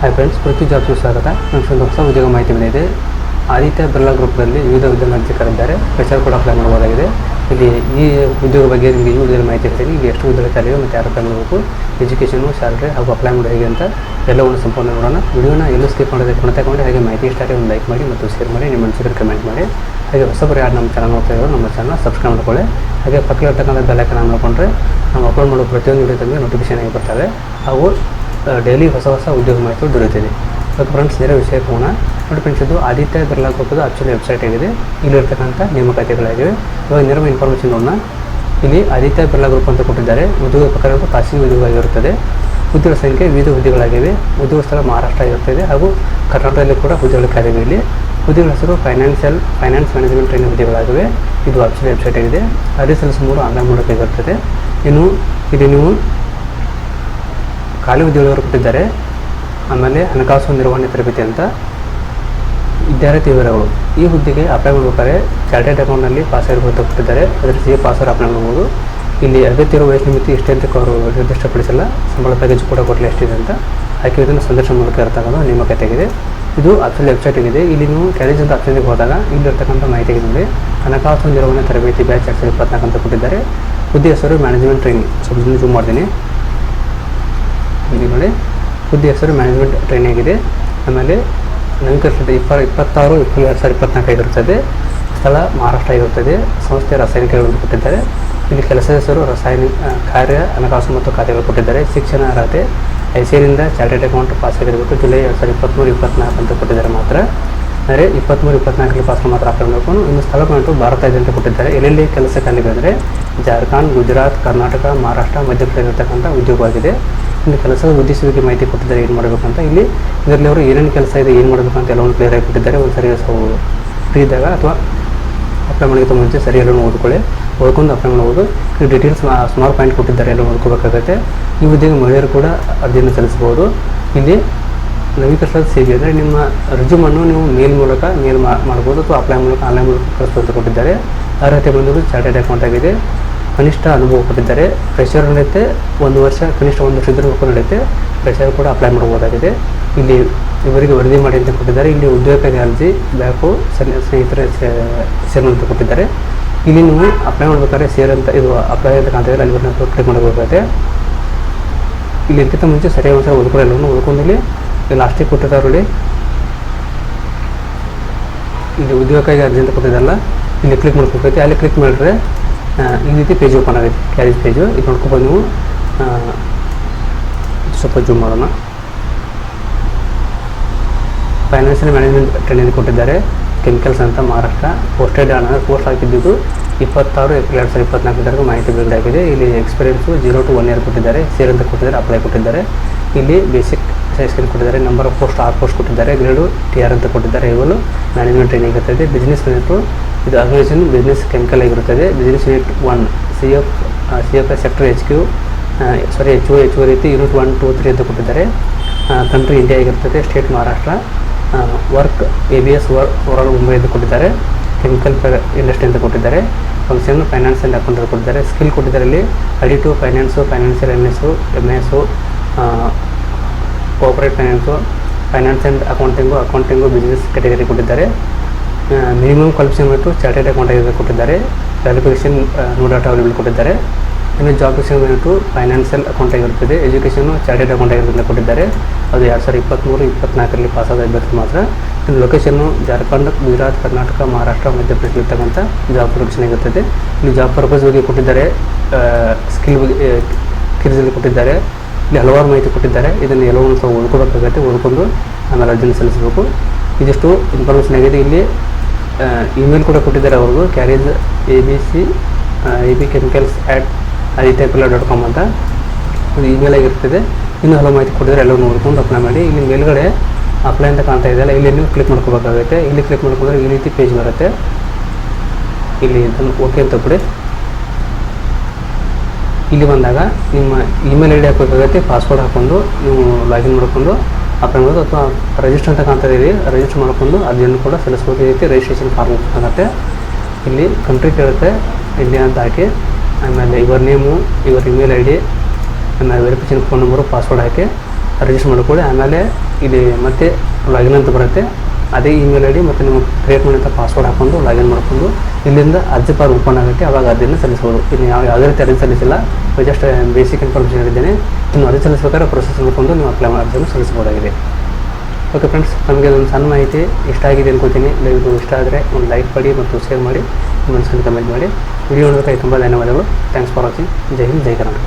Hi friends ಪ್ರತಿ ಜಾಬ್ಸ್ಗೆ ಸ್ವಾಗತ. ನನ್ನ ಹೊಸ ಉದ್ಯೋಗ ಮಾಹಿತಿ ಬಂದಿದೆ ಆದಿತ್ಯ ಬಿರ್ಲಾ ಗ್ರೂಪ್ನಲ್ಲಿ ವಿವಿಧ ಉದ್ಯೋಗ ಕರೆದಿದ್ದಾರೆ ಫ್ರೆಶರ್ ಕೂಡ ಅಪ್ಲೈ ಮಾಡಬಹುದಾಗಿದೆ. ಇಲ್ಲಿ ಈ ಉದ್ಯೋಗ ಬಗ್ಗೆ ನಿಮಗೆ ಈ ಉದ್ಯೋಗ ಮಾಹಿತಿ ಇರ್ತೀನಿ ಇಲ್ಲಿ ಎಷ್ಟು ಉದ್ಯೋಗ ಮತ್ತು ಯಾರು ಅಪ್ಲೈ ಮಾಡಬೇಕು ಎಜುಕೇಷನು ಸ್ಯಾಲ್ರಿ ಹಾಗೂ ಅಪ್ಲೈ ಮಾಡೋದು ಹೇಗೆ ಅಂತ ಎಲ್ಲವನ್ನು ಸಂಪೂರ್ಣ ನೋಡೋಣ. ವಿಡಿಯೋನ ಎಲ್ಲೂ ಸ್ಕಿಪ್ ಮಾಡೋದೇ ಕೊನೆ ತಗೊಂಡು ಹಾಗೆ ಮಾಹಿತಿ ಇಷ್ಟ ಆದರೆ ಒಂದು ಲೈಕ್ ಮಾಡಿ ಮತ್ತು ಶೇರ್ ಮಾಡಿ, ನಿಮ್ಮ ಅನಿಸಿಕೆ ಕಮೆಂಟ್ ಮಾಡಿ. ಹಾಗೆ ಹೊಸಬರು ಯಾರು ನಮ್ಮ ಚಾನಲ್ ನೋಡ್ತಾ ಇರೋ ನಮ್ಮ ಚಾನಲ್ ಸಬ್ಸ್ಕ್ರೈಬ್ ಮಾಡ್ಕೊಳ್ಳಿ. ಹಾಗೆ ಪಕ್ಕದಲ್ಲಿರ್ತಕ್ಕಂಥ ಬೆಲ್ಲೈಕನ್ ಮಾಡಿಕೊಂಡ್ರೆ ನಾವು ಅಪ್ಲೋಡ್ ಮಾಡೋ ಪ್ರತಿಯೊಂದು ವಿಡಿಯೋ ತಮಗೆ ನೋಟಿಫಿಕೇಶನ್ ಆಗಿ ಬರ್ತವೆ. ಹಾಗೂ ಡೈಲಿ ಹೊಸ ಹೊಸ ಉದ್ಯೋಗ ಮಾಹಿತಿಗಳು ದೊರೆಯುತ್ತಿದೆ. ಮತ್ತು ಫ್ರೆಂಡ್ಸ್ ನೇರ ವಿಷಯ ಹೋಗೋಣ ನೋಡಿ ಫ್ರೆಂಡ್ಸ್ ಇದು ಆದಿತ್ಯ ಬಿರ್ಲಾ ಗ್ರೂಪದ ಆಕ್ಚುಲಿ ವೆಬ್ಸೈಟ್ ಆಗಿದೆ ಇಲ್ಲಿರ್ತಕ್ಕಂಥ ನೇಮಕಾತಿಗಳಾಗಿವೆ ಇವಾಗ ನೇರ ಇನ್ಫಾರ್ಮೇಷನ್ ನೋಡೋಣ. ಇಲ್ಲಿ ಆದಿತ್ಯ ಬಿರ್ಲಾ ಗ್ರೂಪ್ ಅಂತ ಕೊಟ್ಟಿದ್ದಾರೆ. ಉದ್ಯೋಗ ಪ್ರಕಾರ ಖಾಸಗಿ ಉದ್ಯೋಗ ಆಗಿರುತ್ತದೆ ಉದ್ಯೋಗ ಸಂಖ್ಯೆ ವಿವಿಧ ಹುದ್ದೆಗಳಾಗಿವೆ. ಉದ್ಯೋಗ ಸ್ಥಳ ಮಹಾರಾಷ್ಟ್ರ ಆಗಿರುತ್ತದೆ ಹಾಗೂ ಕರ್ನಾಟಕದಲ್ಲಿ ಕೂಡ ಹುದ್ದೆಗಳ ಖಾಲಿವೆ ಇಲ್ಲಿ ಹುದ್ದೆಗಳ ಹೆಸರು ಫೈನಾನ್ಷಿಯಲ್ ಫೈನಾನ್ಸ್ ಮ್ಯಾನೇಜ್ಮೆಂಟ್ ಟ್ರೈನಿಂಗ್ ಹುದ್ದೆಗಳಾಗಿವೆ. ಇದು ಆಕ್ಚುಲಿ ವೆಬ್ಸೈಟ್ ಆಗಿದೆ ಅದೇ ಸಲ್ಲಿಸ ಮೂರು ಆನ್ಲೈನ್ ಮೂಲಕ ಇರುತ್ತದೆ. ಇನ್ನು ಇಲ್ಲಿ ನೀವು ಖಾಲಿ ಹುದ್ದೆಗಳವರು ಕೊಟ್ಟಿದ್ದಾರೆ ಆಮೇಲೆ ಹಣಕಾಸು ನಿರ್ವಹಣೆ ತರಬೇತಿ ಅಂತ ವಿದ್ಯಾರ್ಥಿ ವಿವರಗಳು. ಈ ಹುದ್ದೆಗೆ ಅಪ್ಲೈ ಮಾಡಬೇಕಾದ್ರೆ ಚಾರ್ಟೆಡ್ ಅಕೌಂಟ್ನಲ್ಲಿ ಪಾಸ್ ಆಗಿರ್ಬೋದು ಕೊಟ್ಟಿದ್ದಾರೆ. ಅದರ ಸಿ ಎ ಅವರು ಅಪ್ಲೈ ಮಾಡ್ಬೋದು. ಇಲ್ಲಿ ಅಗತ್ಯ ವಯಸ್ಸು ಮಿತಿ ಎಷ್ಟೇ ಅಂತ ಅವರು ನಿರ್ದಿಷ್ಟಪಡಿಸಲ್ಲ. ಸಂಬಳ ಪ್ಯಾಕೇಜ್ ಕೂಡ ಕೊಡಲಿ ಎಷ್ಟಿದೆ ಅಂತ. ಹಾಗೆ ಇದನ್ನು ಸಂದರ್ಶನ ಮೂಲಕ ಇರತಕ್ಕಂಥ ನಿಮ್ಮ ಆಗಿದೆ ಇದು ಆಪ್ಷನ್ ವೆಬ್ಸೈಟ್ ಇದೆ ಇಲ್ಲಿ ನೀವು ಕ್ಯಾರೇಜ್ ಅಂತ ಆಪ್ಷನ್ಗೆ ಹೋದಾಗ ಇಲ್ಲಿರ್ತಕ್ಕಂಥ ಮಾಹಿತಿ ಇದೆ ಹಣಕಾಸು ನಿರ್ವಹಣೆ ತರಬೇತಿ ಬ್ಯಾಚ್ ಎರಡು ಸಾವಿರದ ಇಪ್ಪತ್ನಾಲ್ಕು ಅಂತ ಕೊಟ್ಟಿದ್ದಾರೆ. ಹುದ್ದೆ ಹೆಸರು ಮ್ಯಾನೇಜ್ಮೆಂಟ್ ಟ್ರೈನಿಂಗ್ ಸ್ವಲ್ಪ ಜೂಮ್ ಮಾಡ್ತೀನಿ. ಇಲ್ಲಿ ನೋಡಿ ಹುದ್ದೆ ಹೆಸರು ಮ್ಯಾನೇಜ್ಮೆಂಟ್ ಟ್ರೈನಿಂಗ್ ಆಗಿದೆ. ಆಮೇಲೆ ನವೀಕರಿಸಿದ ಇಪ್ಪ ಇಪ್ಪತ್ತಾರು ಇಪ್ಪತ್ತು ಎರಡು ಸಾವಿರದ ಇಪ್ಪತ್ನಾಲ್ಕು ಆಗಿರುತ್ತದೆ ಸ್ಥಳ ಮಹಾರಾಷ್ಟ್ರ ಆಗಿರುತ್ತದೆ ಸಂಸ್ಥೆ ರಾಸಾಯನಿಕಗಳನ್ನು ಕೊಟ್ಟಿದ್ದಾರೆ. ಇಲ್ಲಿ ಕೆಲಸದ ಹೆಸರು ರಾಸಾಯನಿಕ ಕಾರ್ಯ, ಹಣಕಾಸು ಮತ್ತು ಖಾತೆಗಳು ಕೊಟ್ಟಿದ್ದಾರೆ. ಶಿಕ್ಷಣ ಅರ್ಹತೆ ಐ ಸಿ ಎನಿಂದ ಚಾರ್ಟೆಡ್ ಅಕೌಂಟ್ ಪಾಸ್ ಆಗಿರಬೇಕು. ಜುಲೈ ಎರಡು ಸಾವಿರದ ಇಪ್ಪತ್ತ್ಮೂರು ಇಪ್ಪತ್ನಾಲ್ಕು ಅಂತ ಕೊಟ್ಟಿದ್ದಾರೆ ಮಾತ್ರ. ಅಂದರೆ ಇಪ್ಪತ್ತ್ಮೂರು ಇಪ್ಪತ್ನಾಲ್ಕರಲ್ಲಿ ಪಾಸ್ ಮಾತ್ರ ಹಾಕಬೇಕು ಇನ್ನು ಸ್ಥಳ ಪಾಯಿಂಟು ಭಾರತ ಇದೆ ಅಂತ ಕೊಟ್ಟಿದ್ದಾರೆ. ಎಲ್ಲೆಲ್ಲಿ ಕೆಲಸ ಖಾಲಿಗೆ ಅಂದರೆ ಜಾರ್ಖಂಡ್, ಗುಜರಾತ್, ಕರ್ನಾಟಕ, ಮಹಾರಾಷ್ಟ್ರ, ಮಧ್ಯಪ್ರದೇಶ ಇರತಕ್ಕಂಥ ಉದ್ಯೋಗವಾಗಿದೆ. ಇನ್ನು ಕೆಲಸದ ಉದ್ದೇಶವಾಗಿ ಮಾಹಿತಿ ಕೊಟ್ಟಿದ್ದಾರೆ, ಏನು ಮಾಡಬೇಕು ಅಂತ ಇಲ್ಲಿ ಇದರಲ್ಲಿ ಅವರು ಏನೇನು ಕೆಲಸ ಇದೆ, ಏನು ಮಾಡಬೇಕು ಅಂತ ಎಲ್ಲವನ್ನು ಕ್ಲಿಯರ್ ಆಗಿ ಕೊಟ್ಟಿದ್ದಾರೆ. ಒಂದು ಸರಿ ಫ್ರೀ ಇದ್ದಾಗ ಅಥವಾ ಅಪ್ಲೈ ಮಾಡಿದ ಮುಂಚೆ ಸರಿ ಎಲ್ಲನೂ ಓದ್ಕೊಳ್ಳಿ. ಓದ್ಕೊಂಡು ಅಪ್ಲೈ ಮಾಡ್ಬೋದು ಈ ಡೀಟೇಲ್ಸ್ ಸ್ಮಾಲ್ ಪಾಯಿಂಟ್ ಕೊಟ್ಟಿದ್ದಾರೆ ಎಲ್ಲ ಓದ್ಕೋಬೇಕಾಗತ್ತೆ. ಈ ಹುದ್ದೆಗೆ ಮಹಿಳೆಯರು ಕೂಡ ಅರ್ಜಿಯನ್ನು ಸಲ್ಲಿಸಬಹುದು. ಇಲ್ಲಿ ನವೀಕರಿಸಲಾದ ಸಿ ಬಿ ಅಂದರೆ ನಿಮ್ಮ ರಿಜ್ಯೂಮನ್ನು ನೀವು ಮೇಲ್ ಮೂಲಕ, ಮೇಲ್ ಮಾಡ್ಬೋದು ಅಥವಾ ಅಪ್ಲೈ ಮೂಲಕ ಆನ್ಲೈನ್ ಮೂಲಕ ಕಳಿಸ್ಬೋದು ಕೊಟ್ಟಿದ್ದಾರೆ. ಅರ್ಹತೆ ಬಂದು ಚಾರ್ಟೆಡ್ ಅಕೌಂಟ್ ಆಗಿದೆ. ಕನಿಷ್ಠ ಅನುಭವ ಕೊಟ್ಟಿದ್ದಾರೆ ಫ್ರೆಷರ್ ನಡೆಯುತ್ತೆ, ಒಂದು ವರ್ಷ ಕನಿಷ್ಠ ಒಂದು ವರ್ಷ ಇದ್ರೂ ನಡೆಯುತ್ತೆ ಫ್ರೆಷರ್ ಕೂಡ ಅಪ್ಲೈ ಮಾಡಬಹುದಾಗಿದೆ ಇಲ್ಲಿ ಇವರಿಗೆ ವರದಿ ಮಾಡಿ ಅಂತ ಕೊಟ್ಟಿದ್ದಾರೆ. ಇಲ್ಲಿ ಉದ್ಯೋಗಕ್ಕಾಗಿ ಅರ್ಜಿ, ಬ್ಯಾಕು ಸ್ನೇಹಿತರ ಸೇರ್ ಅಂತ ಕೊಟ್ಟಿದ್ದಾರೆ. ಇಲ್ಲಿ ನೀವು ಅಪ್ಲೈ ಮಾಡಬೇಕಾದ್ರೆ ಸೇರ್ ಅಂತ, ಇದು ಅಪ್ಲೈ ಅಂತ ಕಾಣ್ತಿದ್ರೆ ಅಲ್ಲಿ ಬಂದು ಕ್ಲಿಕ್ ಮಾಡಬೇಕಾಗುತ್ತೆ. ಇಲ್ಲಿ ಇದಕ್ಕಿಂತ ಮುಂಚೆ ಸರಿಯಾಗಿ ಅವಸರ ಓದ್ಕೊಳ್ಳಿ ಎಲ್ಲವನ್ನು ಓದ್ಕೊಂಡು ಇಲ್ಲಿ ಲಾಸ್ಟಿಗೆ ಕೊಟ್ಟಿದ್ದಾರೆ ನೋಡಿ. ಇಲ್ಲಿ ಉದ್ಯೋಗಕ್ಕಾಗಿ ಅರ್ಜಿ ಅಂತ ಕೊಟ್ಟಿದ್ದಲ್ಲ, ಇಲ್ಲಿ ಕ್ಲಿಕ್ ಮಾಡ್ಕೋಬೇಕು. ಅಲ್ಲಿ ಕ್ಲಿಕ್ ಮಾಡಿದ್ರೆ ಈ ರೀತಿ ಪೇಜ್ ಓಪನ್ ಆಗುತ್ತೆ ಕ್ಯಾರೇಜ್ ಪೇಜು ಇದು ನೋಡ್ಕೊಬೋದು ನೀವು ಸ್ವಲ್ಪ ಜೂಮ್ ಮಾಡೋಣ. ಫೈನಾನ್ಷಿಯಲ್ ಮ್ಯಾನೇಜ್ಮೆಂಟ್ ಟ್ರೈನಿಂಗ್ ಕೊಟ್ಟಿದ್ದಾರೆ. ಕೆಮಿಕಲ್ಸ್ ಅಂತ ಮಹಾರಾಷ್ಟ್ರ ಪೋಸ್ಟೆಡ್ ಹಣ ಪೋಸ್ಟ್ ಹಾಕಿದ್ದು ಇಪ್ಪತ್ತಾರು ಏಪ್ರಿಲ್ ಎರಡು ಸಾವಿರದ ಇಪ್ಪತ್ನಾಲ್ಕರವರೆಗೂ ಮಾಹಿತಿ ಆಗಿದೆ. ಇಲ್ಲಿ experience zero to one year ಕೊಟ್ಟಿದ್ದಾರೆ. ಸೇರ್ ಅಂತ ಕೊಟ್ಟಿದ್ದಾರೆ ಅಪ್ಲೈ ಕೊಟ್ಟಿದ್ದಾರೆ. ಇಲ್ಲಿ ಬೇಸಿಕ್ ಸೈಸ್ಕಿನ್ ಕೊಟ್ಟಿದ್ದಾರೆ. ನಂಬರ್ ಆಫ್ ಪೋಸ್ಟ್ ಆರು ಪೋಸ್ಟ್ ಕೊಟ್ಟಿದ್ದಾರೆ. ಗ್ರೇಡು ಟಿ ಆರ್ ಅಂತ ಕೊಟ್ಟಿದ್ದಾರೆ. ಇವರು ಮ್ಯಾನೇಜ್ಮೆಂಟ್ ಟ್ರೈನಿಂಗ್ ಇರ್ತದೆ ಬಿಸ್ನೆಸ್ ಯೂನಿಟು ಇದು ಅಸೋಸಿಯೇಷನ್ ಬಿಸ್ನೆಸ್ ಕೆಮಿಕಲ್ ಆಗಿರುತ್ತದೆ. Business unit one C F C F S sector H Q sorry H O H O ರೀತಿ ಯೂನಿಟ್ ಒನ್ ಟೂ ತ್ರೀ ಅಂತ ಕೊಟ್ಟಿದ್ದಾರೆ. ಕಂಟ್ರಿ ಇಂಡಿಯಾ ಆಗಿರ್ತದೆ state Maharashtra work A B S var overall Mumbai ಅಂತ ಕೊಟ್ಟಿದ್ದಾರೆ. Chemical industry ಅಂತ ಕೊಟ್ಟಿದ್ದಾರೆ. Function finance and account ಅಂತ ಕೊಟ್ಟಿದ್ದಾರೆ. ಸ್ಕಿಲ್ ಕೊಟ್ಟಿದ್ದಾರೆ ಅಲ್ಲಿ. Additive finance financial M S M S cooperate finance finance and accounting accounting business category ಕೊಟ್ಟಿದ್ದಾರೆ. ಮಿನಿಮಮ್ ಕ್ವಾಲಿಫಿಕೇಷನ್ ಮತ್ತು ಚಾರ್ಟೆಡ್ ಅಕೌಂಟ್ ಕೊಟ್ಟಿದ್ದಾರೆ. ಕ್ವಾಲಿಫಿಕೇಷನ್ ನೋ ಡಾಟಾ ಅವೈಲೇಬಲ್ ಕೊಟ್ಟಿದ್ದಾರೆ. ಇನ್ನು ಜಾಬ್ ಪೊಸಿಷನ್ ಬಂದುಬಿಟ್ಟು ಫೈನಾನ್ಷಿಯಲ್ ಅಕೌಂಟ್ ಆಗಿರುತ್ತದೆ. ಎಜುಕೇಷನು ಚಾರ್ಟೆಡ್ ಅಕೌಂಟ್ ಆಗಿರೋದ್ರಿಂದ ಕೊಟ್ಟಿದ್ದಾರೆ. ಅದು ಎರಡು ಸಾವಿರದ ಇಪ್ಪತ್ತ್ಮೂರು ಇಪ್ಪತ್ನಾಲ್ಕರಲ್ಲಿ ಪಾಸ್ ಆದ ಅಭ್ಯರ್ಥಿ ಮಾತ್ರ. ಇನ್ನು location Jharkhand, Gujarat, Karnataka, Maharashtra Madhya Pradesh job production ಆಗಿರ್ತದೆ ಇಲ್ಲಿ ಜಾಬ್ ಪರ್ಪಸ್ ಬಗ್ಗೆ ಕೊಟ್ಟಿದ್ದಾರೆ. ಸ್ಕಿಲ್ ಬಗ್ಗೆ ಕಿರಿಸಲ್ಲಿ ಕೊಟ್ಟಿದ್ದಾರೆ. ಇಲ್ಲಿ ಹಲವಾರು ಮಾಹಿತಿ ಕೊಟ್ಟಿದ್ದಾರೆ. ಇದನ್ನು ಎಲ್ಲವನ್ನು ಸಹ ಓದ್ಕೋಬೇಕಾಗತ್ತೆ. ಓದ್ಕೊಂಡು ಆಮೇಲೆ ಅರ್ಜಿನ ಸಲ್ಲಿಸಬೇಕು. ಇದಿಷ್ಟು ಇನ್ಫಾರ್ಮೇಷನ್ ಆಗಿದೆ. ಇಲ್ಲಿ ಇಮೇಲ್ ಕೂಡ ಕೊಟ್ಟಿದ್ದಾರೆ ಅವ್ರಿಗೂ. Carriage A B C A B chemicals at Aditya Pilla dot com ಅಂತ ಒಂದು ಇಮೇಲ್ ಆಗಿರ್ತದೆ. ಇನ್ನು ಹಲವು ಮಾಹಿತಿ ಕೊಟ್ಟಿದ್ದಾರೆ ಎಲ್ಲರೂ ನೋಡ್ಕೊಂಡು ಅಪ್ಲೈ ಮಾಡಿ. ಇಲ್ಲಿ ಮೇಲ್ಗಡೆ ಅಪ್ಲೈ ಅಂತ ಕಾಣ್ತಾ ಇದೆಯಲ್ಲ ಇಲ್ಲಿ ನೀವು ಕ್ಲಿಕ್ ಮಾಡ್ಕೋಬೇಕಾಗುತ್ತೆ. ಇಲ್ಲಿ ಕ್ಲಿಕ್ ಮಾಡ್ಕೊಂಡ್ರೆ ಈ ರೀತಿ ಪೇಜ್ ಬರುತ್ತೆ. ಇಲ್ಲಿ ಓಕೆ ಅಂತ ಬಿಡಿ ಇಲ್ಲಿ ಬಂದಾಗ ನಿಮ್ಮ ಇಮೇಲ್ ಐ ಡಿ ಹಾಕಬೇಕಾಗತ್ತೆ ಪಾಸ್ವರ್ಡ್ ಹಾಕ್ಕೊಂಡು ನೀವು ಲಾಗಿನ್ ಮಾಡಿಕೊಂಡು ಅಪ್ಲೈ ಅಥವಾ ರಿಜಿಸ್ಟರ್ ಅಂತ ಕಾಣ್ತಾ ಇದೀವಿ ರಿಜಿಸ್ಟರ್ ಮಾಡ್ಕೊಂಡು ಅದನ್ನು ಕೂಡ ಸಲ್ಲಿಸ್ಬೋದು. ಈ ರೀತಿ ರಿಜಿಸ್ಟ್ರೇಷನ್ ಫಾರ್ಮ್ ಆಗುತ್ತೆ ಇಲ್ಲಿ ಕಂಟ್ರಿ ಕೇಳುತ್ತೆ. ಇಂಡಿಯಾ ಅಂತ ಹಾಕಿ. ಆಮೇಲೆ ಇವರ ನೇಮು ಇವರ ಇಮೇಲ್ ಐ ಡಿ ಆಮೇಲೆ ವೆರಿಫಿಕೇಷನ್ ಫೋನ್ ನಂಬರು ಪಾಸ್ವರ್ಡ್ ಹಾಕಿ ರಿಜಿಸ್ಟರ್ ಮಾಡ್ಕೊಳ್ಳಿ. ಆಮೇಲೆ ಇಲ್ಲಿ ಮತ್ತೆ ಲಾಗಿನ್ ಅಂತ ಬರುತ್ತೆ. ಅದೇ ಇಮೇಲ್ ಐ ಡಿ ಮತ್ತು ನೀವು ಕ್ರಿಯೇಟ್ ಮಾಡಿದಂಥ ಪಾಸ್ವರ್ಡ್ ಹಾಕ್ಕೊಂಡು ಲಾಗಿನ್ ಮಾಡ್ಕೊಂಡು ಇಲ್ಲಿಂದ ಅರ್ಜಿ ಫಾರ್ ಓಪನ್ ಆಗುತ್ತೆ ಅವಾಗ ಅರ್ಜಿಯನ್ನು ಸಲ್ಲಿಸ್ಬೋದು. ಇನ್ನು ಯಾವ ಯಾವುದೇ ರೀತಿ ಅರ್ಜಿ ಸಲ್ಲಿಸಿಲ್ಲ ಜಸ್ಟ್ ಬೇಸಿಕ್ ಇನ್ಫಾರ್ಮೇಷನ್ ಹೇಳಿದ್ದೇನೆ. ಇನ್ನು ಅರ್ಜಿ ಸಲ್ಲಿಸಬೇಕಾದ್ರೆ ಪ್ರೊಸೆಸ್ ನೋಡಿಕೊಂಡು ನೀವು ಅಪ್ಲೈ ಅರ್ಜಿಯನ್ನು ಸಲ್ಲಿಸಬಹುದಾಗಿದೆ. ಓಕೆ ಫ್ರೆಂಡ್ಸ್ ನಮಗೆ ಒಂದು ಸಣ್ಣ ಮಾಹಿತಿ. ಇಷ್ಟ ಆಗಿದೆ ಅನ್ಕೋತೀನಿ. ದಯವಿಟ್ಟು ಇಷ್ಟ ಆದರೆ ಒಂದು ಲೈಕ್ ಮಾಡಿ ಮತ್ತು ಶೇರ್ ಮಾಡಿ ಮನಸ್ಸನ್ನು ಕಮೆಂಟ್ ಮಾಡಿ. ವಿಡಿಯೋ ನೋಡೋದಕ್ಕೆ ತುಂಬ ಧನ್ಯವಾದಗಳು. ಥ್ಯಾಂಕ್ಸ್ ಫಾರ್ ವಾಚಿಂಗ್ ಜೈ ಹಿಂದ್, ಜೈ ಕರ್ನಾಟಕ.